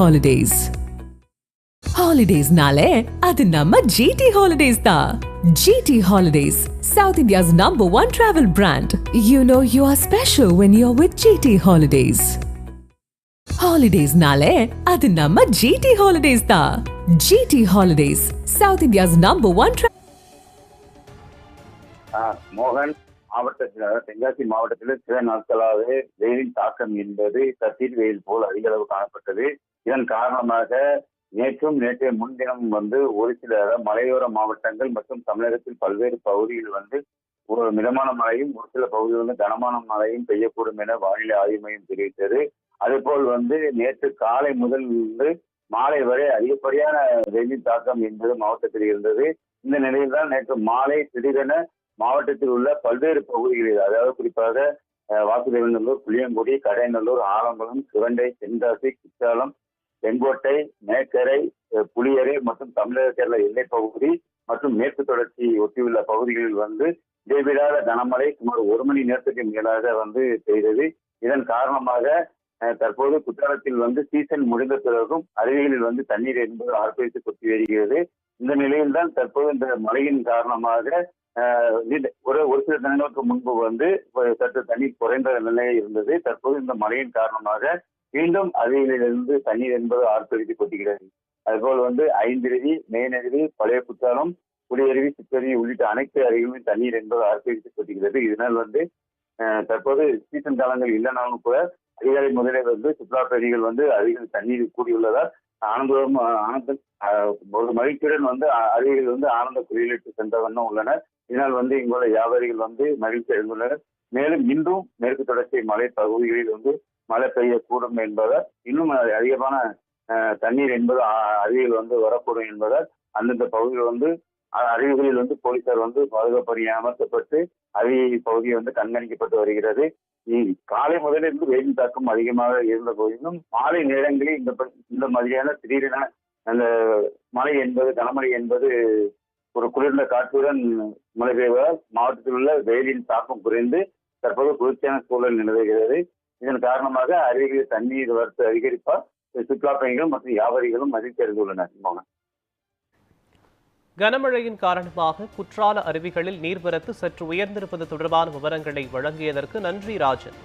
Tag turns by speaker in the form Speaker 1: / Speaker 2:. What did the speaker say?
Speaker 1: holidays. Holidays nale adu nama gt holidays da gt holidays south india's number 1 travel brand. You know you are special when you are with gt holidays holidays. Nale adu nama gt holidays da gt holidays south india's number 1 travel
Speaker 2: ah mohan. மாவட்டத்தில் தென்காசி மாவட்டத்தில் சில நாட்களாகவே வெயிலின் தாக்கம் என்பது கத்திரி வெயில் போல் அதிக அளவு காணப்பட்டது. இதன் காரணமாக நேற்றும் நேற்றைய முன்தினம் வந்து ஒரு சில மலையோர மாவட்டங்கள் மற்றும் தமிழகத்தில் பல்வேறு பகுதிகளில் வந்து ஒரு மிதமான மழையும் ஒரு சில பகுதிகளில் கனமான மழையும் பெய்யக்கூடும் என வானிலை ஆய்வு மையம் தெரிவித்தது. அதேபோல் வந்து நேற்று காலை முதல் வந்து மாலை வரை அதிகப்படியான வெயிலின் தாக்கம் என்பது மாவட்டத்தில் இருந்தது. இந்த நிலையில்தான் நேற்று மாலை திடீரென மாவட்டத்தில் உள்ள பல்வேறு பகுதிகளில் அதாவது குறிப்பாக வாசுதேவநல்லூர் புளியங்குடி கடைநல்லூர் ஆலங்குளம் சிவண்டை தென்காசி குற்றாலம் செங்கோட்டை மேக்கரை புளியரை மற்றும் தமிழக கேரள எல்லைப் பகுதி மற்றும் மேற்கு தொடர்ச்சி ஒட்டியுள்ள பகுதிகளில் வந்து இடைவிடாத கனமழை சுமார் ஒரு மணி நேரத்துக்கு மேலாக வந்து பெய்தது. இதன் காரணமாக தற்போது குற்றாலத்தில் வந்து சீசன் முடிந்த பிறகும் அருவிகளில் வந்து தண்ணீர் என்பது ஆர்ப்பரித்து கொட்டி வருகிறது. இந்த நிலையில் தான் தற்போது இந்த மழையின் காரணமாக ஒரு ஒரு சில தினங்களுக்கு முன்பு வந்து சற்று தண்ணீர் குறைந்த நிலை இருந்தது. தற்போது இந்த மழையின் காரணமாக மீண்டும் அருவியிலிருந்து தண்ணீர் என்பது ஆர்ப்பரித்து கொட்டுகிறது அதுபோல் வந்து ஐந்தருவி மேனருவி பழைய குற்றாலம் குடியருவி சித்தருவி உள்ளிட்ட அனைத்து அருவிகளும் தண்ணீர் என்பது ஆர்ப்பரித்து கொட்டுகிறது இதனால் வந்து தற்போது சீசன் காலங்கள் இல்லைனாலும் கூட அதிகாலை முதலே வந்து சுற்றுலா பயணிகள் வந்து அதிக தண்ணீர் கூடியுள்ளதால் ஆனந்தம் ஆனந்த ஒரு மகிழ்ச்சியுடன் வந்து அருகில் வந்து ஆனந்த குறியீட்டு சென்ற வண்ணம் உள்ளனர். இதனால் வந்து இங்குள்ள வியாபாரிகள் வந்து மகிழ்ச்சி அடைந்துள்ளனர். மேலும் இன்றும் மேற்கு தொடர்ச்சி மலை பகுதிகளில் வந்து மழை பெய்யக்கூடும் என்பதால் இன்னும் அதிகமான தண்ணீர் என்பது அ- வந்து வரக்கூடும் என்பதால் அந்தந்த பகுதியில் வந்து அருவிகளில் வந்து போலீசார் வந்து பாதுகாப்பு பணி அமர்த்தப்பட்டு அருவி பகுதி வந்து கண்காணிக்கப்பட்டு வருகிறது. காலை முதலில் முதலிருந்து வெயில் தாக்கம் அதிகமாக இருந்த போதிலும் மாலை நேரங்களில் இந்த ப- இந்த மாதிரியான திடீரென அந்த மழை என்பது கனமழை என்பது ஒரு குளிர்ந்த காற்றுடன் மழை பெய்வதால் மாவட்டத்தில் உள்ள வெயிலின் தாக்கம் குறைந்து தற்போது குளிர்ச்சியான சூழல் நிலவுகிறது. இதன் காரணமாக அருவிகளில் தண்ணீர் வரத்து அதிகரிப்பால் சுற்றுலா பயணிகள் மற்றும் வியாபாரிகளும் மகிழ்ச்சி அடைந்துள்ளனர் மோகன்
Speaker 3: கனமழையின் காரணமாக குற்றால அருவிகளில் நீர்வரத்து சற்று உயர்ந்திருப்பது தொடர்பான விவரங்களை வழங்கியதற்கு நன்றி ராஜன்.